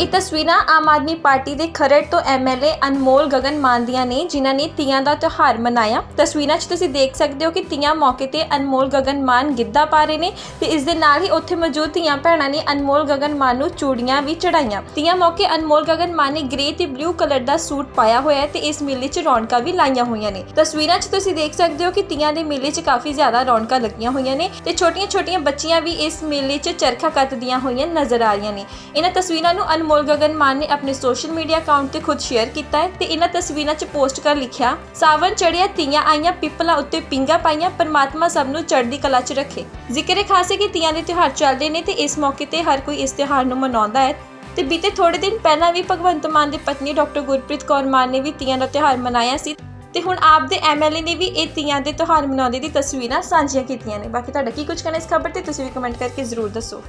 ਇਹ ਤਸਵੀਰਾਂ ਆਮ ਆਦਮੀ ਪਾਰਟੀ ਦੇ ਖਰੜ ਤੋਂ ਐਮਐਲਏ ਅਨਮੋਲ ਗਗਨ ਮਾਨ ਦੀਆਂ ਨੇ, ਜਿਨ੍ਹਾਂ ਨੇ ਤੀਆਂ ਦਾ ਤਿਉਹਾਰ ਮਨਾਇਆ। ਤਸਵੀਰਾਂ 'ਚ ਤੁਸੀਂ ਦੇਖ ਸਕਦੇ ਹੋ ਕਿ ਤੀਆਂ ਮੌਕੇ ਤੇ ਅਨਮੋਲ ਗਗਨ ਮਾਨ ਗਿੱਧਾ ਪਾ ਰਹੇ ਨੇ ਤੇ ਇਸ ਦੇ ਨਾਲ ਹੀ ਉੱਥੇ ਮੌਜੂਦ ਤੀਆਂ ਭੈਣਾਂ ਨੇ ਅਨਮੋਲ ਗਗਨ ਮਾਨ ਨੂੰ ਚੂੜੀਆਂ ਵੀ ਚੜਾਈਆਂ ਤੀਆਂ ਮੌਕੇ ਅਨਮੋਲ ਗਗਨ ਮਾਨ ਨੇ ਗ੍ਰੇ ਤੇ ਬਲੂ ਕਲਰ ਦਾ ਸੂਟ ਪਾਇਆ ਹੋਇਆ ਹੈ ਤੇ ਇਸ ਮੇਲੇ 'ਚ ਰੌਣਕਾਂ ਵੀ ਲਾਈਆਂ ਹੋਈਆਂ ਨੇ। ਤਸਵੀਰਾਂ 'ਚ ਤੁਸੀਂ ਦੇਖ ਸਕਦੇ ਹੋ ਕਿ ਤੀਆਂ ਦੇ ਮੇਲੇ 'ਚ ਕਾਫੀ ਜ਼ਿਆਦਾ ਰੌਣਕਾਂ ਲੱਗੀਆਂ ਹੋਈਆਂ ਨੇ ਤੇ ਛੋਟੀਆਂ-ਛੋਟੀਆਂ ਬੱਚੀਆਂ ਵੀ ਇਸ ਮੇਲੇ 'ਚ ਚਰਖਾ ਕੱਤਦੀਆਂ ਹੋਈਆਂ ਨਜ਼ਰ ਆ ਰਹੀਆਂ ਨੇ। ਇਹਨਾਂ ਤਸਵੀਰਾਂ ਨੂੰ ਅਨਮੋਲ ਗਗਨ ਮਾਨ ਨੇ ਆਪਣੇ ਸੋਸ਼ਲ ਮੀਡੀਆ ਅਕਾਊਂਟ ਤੇ ਖੁਦ ਸ਼ੇਅਰ ਕੀਤਾ ਹੈ ਤੇ ਇਹਨਾਂ ਤਸਵੀਰਾਂ 'ਚ ਪੋਸਟ ਕਰ ਲਿਖਿਆ ਸਾਵਨ ਚੜਿਆ ਤੀਆਂ ਆਈਆਂ, ਪਿੱਪਲਾਂ ਉੱਤੇ ਪਿੰਗਾ ਪਾਈਆਂ, ਪਰਮਾਤਮਾ ਸਭ ਨੂੰ ਚੜ੍ਹਦੀ ਕਲਾ 'ਚ ਰੱਖੇ। ਜ਼ਿਕਰ ਖਾਸ ਹੈ ਕਿ ਤੀਆਂ ਦੇ ਤਿਉਹਾਰ ਚੱਲਦੇ ਨੇ ਤੇ ਇਸ ਮੌਕੇ ਤੇ ਹਰ ਕੋਈ ਇਸ ਤਿਉਹਾਰ ਨੂੰ ਮਨਾਉਂਦਾ ਹੈ। ਤੇ ਬੀਤੇ ਥੋੜੇ ਦਿਨ ਪਹਿਲਾਂ ਵੀ ਭਗਵੰਤ ਮਾਨ ਦੀ ਪਤਨੀ ਡਾਕਟਰ ਗੁਰਪ੍ਰੀਤ ਕੌਰ ਮਾਨ ਨੇ ਵੀ ਤੀਆਂ ਦਾ ਤਿਉਹਾਰ ਮਨਾਇਆ ਸੀ ਤੇ ਹੁਣ ਆਪ ਦੇ ਐਮਐਲਏ ਨੇ ਵੀ ਇਹ ਤੀਆਂ ਦੇ ਤਿਉਹਾਰ ਮਨਾਉਂਦੇ ਦੀ ਤਸਵੀਰਾਂ ਸਾਂਝੀਆਂ ਕੀਤੀਆਂ ਨੇ। ਬਾਕੀ ਤੁਹਾਡਾ ਕੀ ਕੁਝ ਕਹਿਣਾ ਇਸ ਖਬਰ ਤੇ ਤੁਸੀਂ ਵੀ ਕਮੈਂਟ ਕਰਕੇ ਜ਼ਰੂਰ ਦੱਸੋ।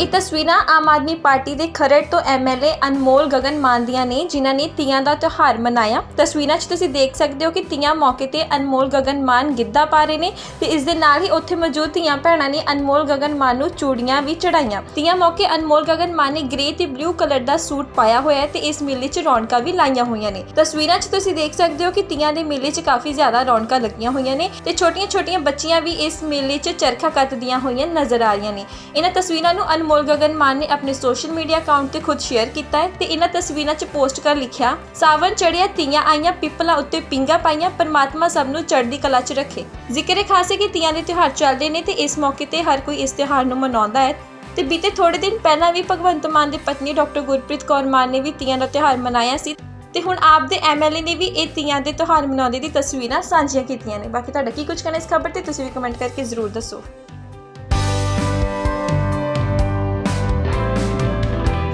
ਇਹ ਤਸਵੀਰਾਂ ਆਮ ਆਦਮੀ ਪਾਰਟੀ ਦੇ ਖਰੜ ਤੋਂ ਐਮਐਲਏ ਅਨਮੋਲ ਗਗਨ ਮਾਨ ਦੀਆਂ ਨੇ, ਜਿਨ੍ਹਾਂ ਨੇ ਤੀਆਂ ਦਾ ਤਿਉਹਾਰ ਮਨਾਇਆ। ਤਸਵੀਰਾਂ 'ਚ ਤੁਸੀਂ ਦੇਖ ਸਕਦੇ ਹੋ ਕਿ ਤੀਆਂ ਮੌਕੇ ਤੇ ਅਨਮੋਲ ਗਗਨ ਮਾਨ ਗਿੱਧਾ ਪਾ ਰਹੇ ਨੇ ਤੇ ਇਸ ਦੇ ਨਾਲ ਹੀ ਉੱਥੇ ਮੌਜੂਦ ਤੀਆਂ ਭੈਣਾਂ ਨੇ ਅਨਮੋਲ ਗਗਨ ਮਾਨ ਨੂੰ ਚੂੜੀਆਂ ਵੀ ਚੜਾਈਆਂ ਤੀਆਂ ਮੌਕੇ ਅਨਮੋਲ ਗਗਨ ਮਾਨ ਨੇ ਗ੍ਰੇ ਤੇ ਬਲੂ ਕਲਰ ਦਾ ਸੂਟ ਪਾਇਆ ਹੋਇਆ ਹੈ ਤੇ ਇਸ ਮੇਲੇ 'ਚ ਰੌਣਕਾਂ ਵੀ ਲਾਈਆਂ ਹੋਈਆਂ ਨੇ। ਤਸਵੀਰਾਂ 'ਚ ਤੁਸੀਂ ਦੇਖ ਸਕਦੇ ਹੋ ਕਿ ਤੀਆਂ ਦੇ ਮੇਲੇ 'ਚ ਕਾਫੀ ਜ਼ਿਆਦਾ ਰੌਣਕਾਂ ਲੱਗੀਆਂ ਹੋਈਆਂ ਨੇ ਤੇ ਛੋਟੀਆਂ-ਛੋਟੀਆਂ ਬੱਚੀਆਂ ਵੀ ਇਸ ਮੇਲੇ 'ਚ ਚਰਖਾ ਕੱਤਦੀਆਂ ਹੋਈਆਂ ਨਜ਼ਰ ਆ ਰਹੀਆਂ ਨੇ। ਇਹਨਾਂ ਤਸਵੀਰਾਂ ਨੂੰ ਅਨਮੋਲ ਗਗਨ ਮਾਨ ਨੇ ਆਪਣੇ ਸੋਸ਼ਲ ਮੀਡੀਆ ਅਕਾਊਂਟ ਤੇ ਖੁਦ ਸ਼ੇਅਰ ਕੀਤਾ ਹੈ ਤੇ ਇਹਨਾਂ ਤਸਵੀਰਾਂ 'ਚ ਪੋਸਟ ਕਰ ਲਿਖਿਆ ਸਾਵਨ ਚੜਿਆ ਤੀਆਂ ਆਈਆਂ, ਪਿੱਪਲਾਂ ਉੱਤੇ ਪਿੰਗਾ ਪਾਈਆਂ, ਪਰਮਾਤਮਾ ਸਭ ਨੂੰ ਚੜ੍ਹਦੀ ਕਲਾ 'ਚ ਰੱਖੇ। ਜ਼ਿਕਰ ਖਾਸ ਹੈ ਕਿ ਤੀਆਂ ਦੇ ਤਿਉਹਾਰ ਚੱਲਦੇ ਨੇ ਤੇ ਇਸ ਮੌਕੇ ਤੇ ਹਰ ਕੋਈ ਇਸ ਤਿਉਹਾਰ ਨੂੰ ਮਨਾਉਂਦਾ ਹੈ। ਤੇ ਬੀਤੇ ਥੋੜੇ ਦਿਨ ਪਹਿਲਾਂ ਵੀ ਭਗਵੰਤ ਮਾਨ ਦੀ ਪਤਨੀ ਡਾਕਟਰ ਗੁਰਪ੍ਰੀਤ ਕੌਰ ਮਾਨ ਨੇ ਵੀ ਤੀਆਂ ਦਾ ਤਿਉਹਾਰ ਮਨਾਇਆ ਸੀ ਤੇ ਹੁਣ ਆਪ ਦੇ ਐਮਐਲਏ ਨੇ ਵੀ ਇਹ ਤੀਆਂ ਦੇ ਤਿਉਹਾਰ ਮਨਾਉਂਦੇ ਦੀ ਤਸਵੀਰਾਂ ਸਾਂਝੀਆਂ ਕੀਤੀਆਂ ਨੇ। ਬਾਕੀ ਤੁਹਾਡਾ ਕੀ ਕੁਝ ਕਹਿਣਾ ਇਸ ਖਬਰ ਤੇ ਤੁਸੀਂ ਵੀ ਕਮੈਂਟ ਕਰਕੇ ਜ਼ਰੂਰ ਦੱਸੋ।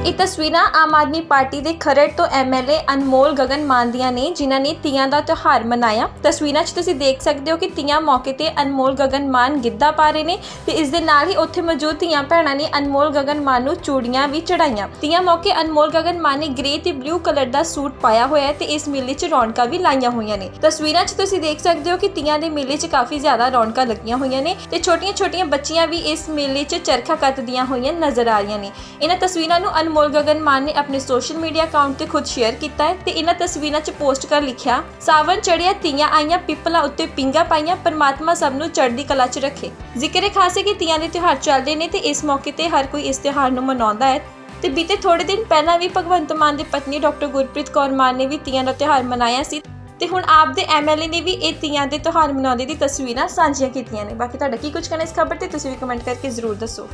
ਇਹ ਤਸਵੀਰਾਂ ਆਮ ਆਦਮੀ ਪਾਰਟੀ ਦੇ ਖਰੜ ਤੋਂ ਐਮਐਲਏ ਅਨਮੋਲ ਗਗਨ ਮਾਨ ਦੀਆਂ ਨੇ, ਜਿਨ੍ਹਾਂ ਨੇ ਤੀਆਂ ਦਾ ਤਿਉਹਾਰ ਮਨਾਇਆ। ਤਸਵੀਰਾਂ 'ਚ ਤੁਸੀਂ ਦੇਖ ਸਕਦੇ ਹੋ ਕਿ ਤੀਆਂ ਮੌਕੇ ਤੇ ਅਨਮੋਲ ਗਗਨ ਮਾਨ ਗਿੱਧਾ ਪਾ ਰਹੇ ਨੇ ਤੇ ਇਸ ਦੇ ਨਾਲ ਹੀ ਉੱਥੇ ਮੌਜੂਦ ਤੀਆਂ ਭੈਣਾਂ ਨੇ ਅਨਮੋਲ ਗਗਨ ਮਾਨ ਨੂੰ ਚੂੜੀਆਂ ਵੀ ਚੜਾਈਆਂ ਤੀਆਂ ਮੌਕੇ ਅਨਮੋਲ ਗਗਨ ਮਾਨ ਨੇ ਗ੍ਰੇ ਤੇ ਬਲੂ ਕਲਰ ਦਾ ਸੂਟ ਪਾਇਆ ਹੋਇਆ ਹੈ ਤੇ ਇਸ ਮੇਲੇ 'ਚ ਰੌਣਕਾਂ ਵੀ ਲਾਈਆਂ ਹੋਈਆਂ ਨੇ। ਤਸਵੀਰਾਂ 'ਚ ਤੁਸੀਂ ਦੇਖ ਸਕਦੇ ਹੋ ਕਿ ਤੀਆਂ ਦੇ ਮੇਲੇ 'ਚ ਕਾਫੀ ਜ਼ਿਆਦਾ ਰੌਣਕਾਂ ਲੱਗੀਆਂ ਹੋਈਆਂ ਨੇ ਤੇ ਛੋਟੀਆਂ-ਛੋਟੀਆਂ ਬੱਚੀਆਂ ਵੀ ਇਸ ਮੇਲੇ 'ਚ ਚਰਖਾ ਕੱਤਦੀਆਂ ਹੋਈਆਂ ਨਜ਼ਰ ਆ ਰਹੀਆਂ ਨੇ। ਇਹਨਾਂ ਤਸਵੀਰਾਂ ਨੂੰ ਅਨਮੋਲ ਗਗਨ ਮਾਨ ਨੇ ਆਪਣੇ ਸੋਸ਼ਲ ਮੀਡੀਆ ਅਕਾਊਂਟ ਤੇ ਖੁਦ ਸ਼ੇਅਰ ਕੀਤਾ ਹੈ ਤੇ ਇਹਨਾਂ ਤਸਵੀਰਾਂ 'ਚ ਪੋਸਟ ਕਰ ਲਿਖਿਆ ਸਾਵਨ ਚੜਿਆ ਤੀਆਂ ਆਈਆਂ, ਪਿੱਪਲਾਂ ਉੱਤੇ ਪਿੰਗਾ ਪਾਈਆਂ, ਪਰਮਾਤਮਾ ਸਭ ਨੂੰ ਚੜ੍ਹਦੀ ਕਲਾ 'ਚ ਰੱਖੇ। ਜ਼ਿਕਰ ਖਾਸ ਹੈ ਕਿ ਤੀਆਂ ਦੇ ਤਿਉਹਾਰ ਚੱਲਦੇ ਨੇ ਤੇ ਇਸ ਮੌਕੇ ਤੇ ਹਰ ਕੋਈ ਇਸ ਤਿਉਹਾਰ ਨੂੰ ਮਨਾਉਂਦਾ ਹੈ। ਤੇ ਬੀਤੇ ਥੋੜੇ ਦਿਨ ਪਹਿਲਾਂ ਵੀ ਭਗਵੰਤ ਮਾਨ ਦੀ ਪਤਨੀ ਡਾਕਟਰ ਗੁਰਪ੍ਰੀਤ ਕੌਰ ਮਾਨ ਨੇ ਵੀ ਤੀਆਂ ਦਾ ਤਿਉਹਾਰ ਮਨਾਇਆ ਸੀ ਤੇ ਹੁਣ ਆਪ ਦੇ ਐਮਐਲਏ ਨੇ ਵੀ ਇਹ ਤੀਆਂ ਦੇ ਤਿਉਹਾਰ ਮਨਾਉਂਦੇ ਦੀ ਤਸਵੀਰਾਂ ਸਾਂਝੀਆਂ ਕੀਤੀਆਂ ਨੇ। ਬਾਕੀ ਤੁਹਾਡਾ ਕੀ ਕੁਝ ਕਹਿਣਾ ਇਸ ਖਬਰ ਤੇ ਤੁਸੀਂ ਵੀ ਕਮੈਂਟ ਕਰਕੇ ਜ਼ਰੂਰ ਦੱਸੋ।